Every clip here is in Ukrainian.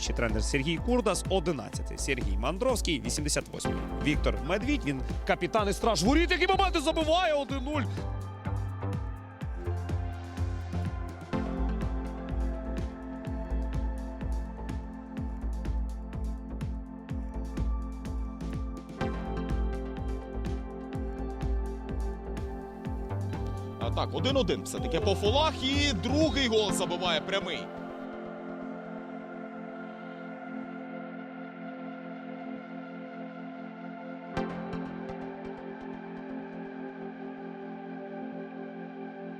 Ще тренер Сергій Курдас, 11 Сергій Мандровський, 88 Віктор Медвідь. Він капітан і страж воріт, які моменти забиває 1-0. Так, 1-1 все-таки по фолах і другий гол забиває прямий.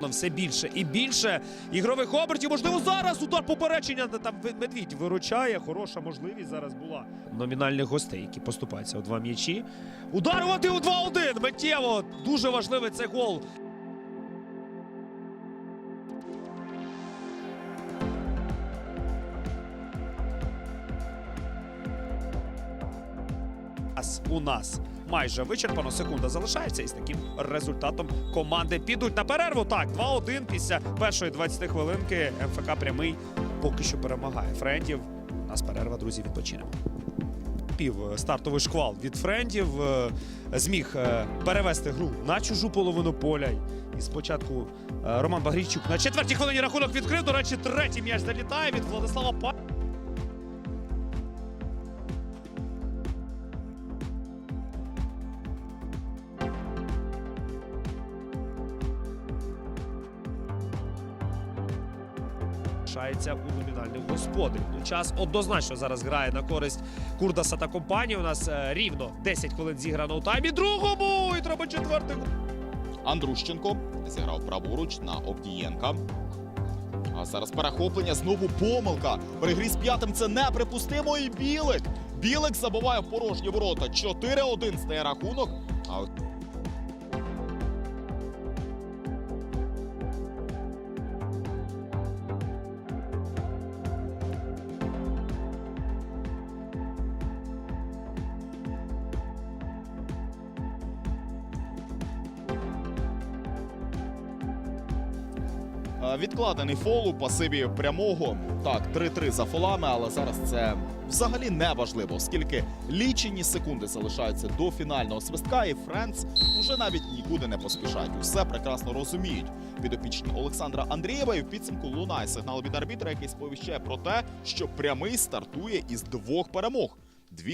Все більше і більше ігрових обертів. Можливо, зараз удар попередження. Там Медвідь виручає. Хороша можливість зараз була. Номінальних гостей, які поступаються у два м'ячі. Ударувати у 2-1. Миттєво. Дуже важливий цей гол. У нас майже вичерпано. Секунда залишається, і з таким результатом команди підуть на перерву. Так, 2-1 після першої 20 хвилинки МФК прямий поки що перемагає. Френдів. У нас перерва, друзі, відпочинемо. Пів е, стартовий шквал від френдів е, зміг е, перевести гру на чужу половину поля. І спочатку Роман Багрійчук на четвертій хвилині рахунок відкрив. До речі, третій м'яч залітає від Владислава Па. Лишається у номінальних господарів. Ну, час однозначно зараз грає на користь Курдаса та компанії. У нас е, рівно 10 хвилин зіграно у таймі. Другому і треба четвертий. Андрущенко зіграв праворуч на Овдієнка. А зараз перехоплення, знову помилка. Перегріз п'ятим це неприпустимо. І Білик. Білик забиває в порожні ворота. 4-1 стає рахунок. А Відкладений фол у пасиві прямого. Так, 3-3 за фолами, але зараз це взагалі не важливо, оскільки лічені секунди залишаються до фінального свистка, і Френц уже навіть нікуди не поспішають. Усе прекрасно розуміють. Підопічні Олександра Андрієва і в підсумку лунає сигнал від арбітра, який сповіщає про те, що прямий стартує із двох перемог.